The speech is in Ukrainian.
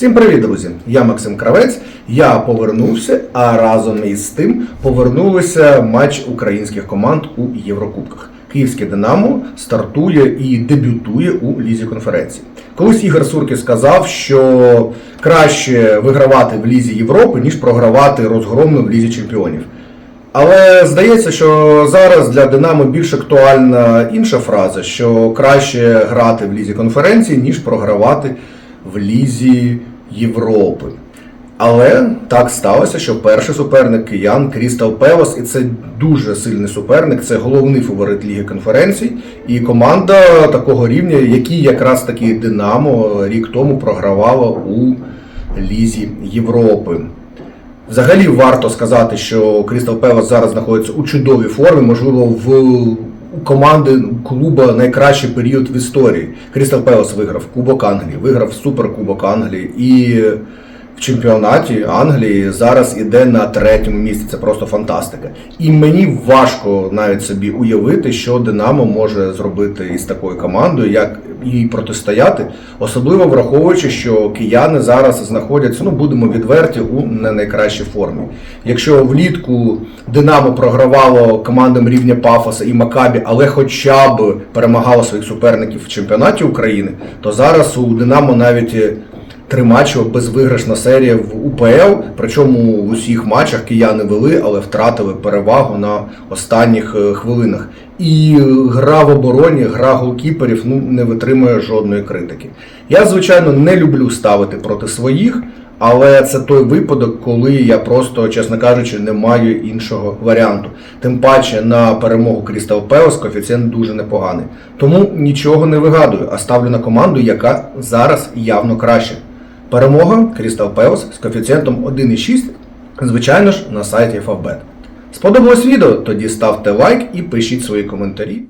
Всім привіт, друзі! Я Максим Кравець. Я повернувся, а разом із тим повернулися матч українських команд у Єврокубках. Київське Динамо стартує і дебютує у лізі конференції. Колись Ігор Сурки сказав, що краще вигравати в лізі Європи, ніж програвати розгромно в лізі чемпіонів. Але здається, що зараз для Динамо більш актуальна інша фраза, що краще грати в лізі конференції, ніж програвати в лізі Європи. Але так сталося, що перший суперник киян Крістал Пелос, і це дуже сильний суперник, це головний фаворит Ліги конференцій, і команда такого рівня, який якраз таки Динамо рік тому програвала у Лізі Європи. Взагалі варто сказати, що Крістал Пелос зараз знаходиться у чудовій формі, можливо, в команди клуба найкращий період в історії. Крістал Пелос виграв Кубок Англії, виграв Суперкубок Англії і чемпіонаті Англії зараз іде на третьому місці. Це просто фантастика. І мені важко навіть собі уявити, що Динамо може зробити із такою командою, як їй протистояти, особливо враховуючи, що кияни зараз знаходяться, ну будемо відверті, у не найкращій формі. Якщо влітку Динамо програвало командам рівня Пафоса і Макабі, але хоча б перемагало своїх суперників в чемпіонаті України, то зараз у Динамо навіть три матчі безвиграшна серія в УПЛ. Причому в усіх матчах кияни вели, але втратили перевагу на останніх е, хвилинах. І гра в обороні, гра голкіперів ну не витримує жодної критики. Я звичайно не люблю ставити проти своїх. Але це той випадок, коли я просто, чесно кажучи, не маю іншого варіанту. Тим паче на перемогу Крістал Пелос коефіцієнт дуже непоганий. Тому нічого не вигадую, а ставлю на команду, яка зараз явно краще. Перемога Крістал Palace з коефіцієнтом 1,6, звичайно ж, на сайті FAVBET. Сподобалось відео? Тоді ставте лайк і пишіть свої коментарі.